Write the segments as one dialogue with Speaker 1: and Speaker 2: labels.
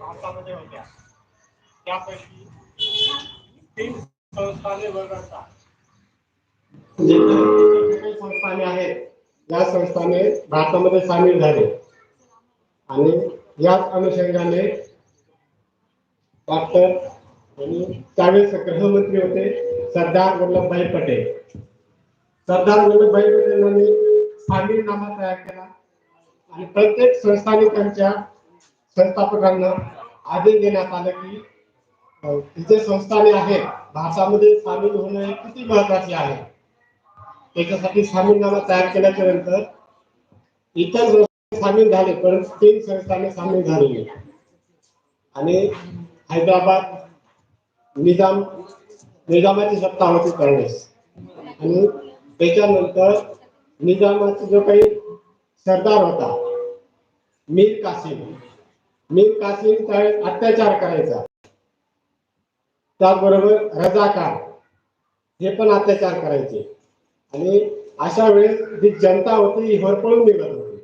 Speaker 1: भारतामध्ये होत्या त्यापैकी तीन संस्थाने वगळता संस्थाने आहेत या संस्थाने भारतामध्ये सामील झाले आणि याच अनुषंगाने डॉक्टर आणि त्यावेळेस गृहमंत्री होते सरदार वल्लभभाई पटेल. सरदार वल्लभभाई पटेलांनी सामीलनामा तयार केला. आणि प्रत्येक संस्थाने त्यांच्या संस्थापकांना आदेश देण्यात आला की अ, संस्थाने आहेत भारतामध्ये सामील होणं हे किती महत्त्वाचे आहे? त्याच्यासाठी सामीलनामा तयार केल्याच्यानंतर इतर संस्था सामील झाले परंतु तीन संस्थाने सामील झालेले आणि हैदराबाद निजाम निजामाची सत्ता होती काँग्रेस. आणि त्याच्यानंतर निजामाचा जो काही सरदार होता मीर कासिम. मीर कासिम अत्याचार करायचा. त्याचबरोबर रजाकार हे पण अत्याचार करायचे. आणि अशा वेळेस जी जनता होती ही होरपळून निघत होती.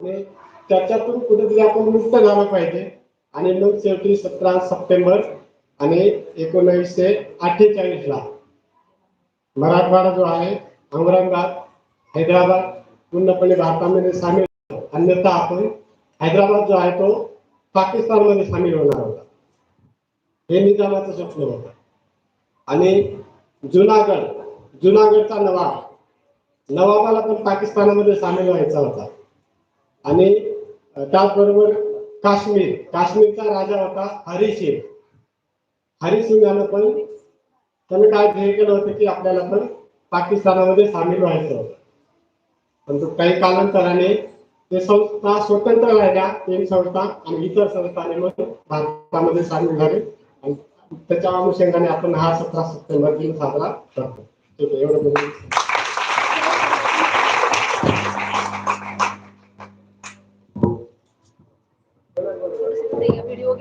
Speaker 1: आणि त्याच्यातून कुठेतरी आपण मुक्त झालं पाहिजे. आणि मग शेवटी सतरा सप्टेंबर आणि एकोणीसशे अठ्ठेचाळीस ला मराठवाडा जो आहे औरंगाबाद हैदराबाद पूर्णपणे भारतामध्ये सामील अन्यथा आपण हैदराबाद जो आहे तो पाकिस्तानमध्ये सामील होणार होता. हे निजामाचं स्वप्न होतं. आणि जुनागड जुनागडचा नवाब नवाबाला पण पाकिस्तानामध्ये सामील व्हायचा होता. आणि त्याचबरोबर काश्मीर काश्मीरचा राजा होता हरिसिंग. हरिसिंग यानं पण त्यांनी काय ध्येय केलं होतं की आपल्याला पण पाकिस्तानामध्ये सामील व्हायचं होतं. परंतु काही कालांतराने ते संस्था स्वतंत्र राहिल्या ते संस्था आणि इतर संस्थाने मग भारतामध्ये सामील झाले. आणि त्याच्या अनुषंगाने आपण हा सतरा सप्टेंबर दिन साजरा करतो. ठीक आहे एवढं व्हिडिओ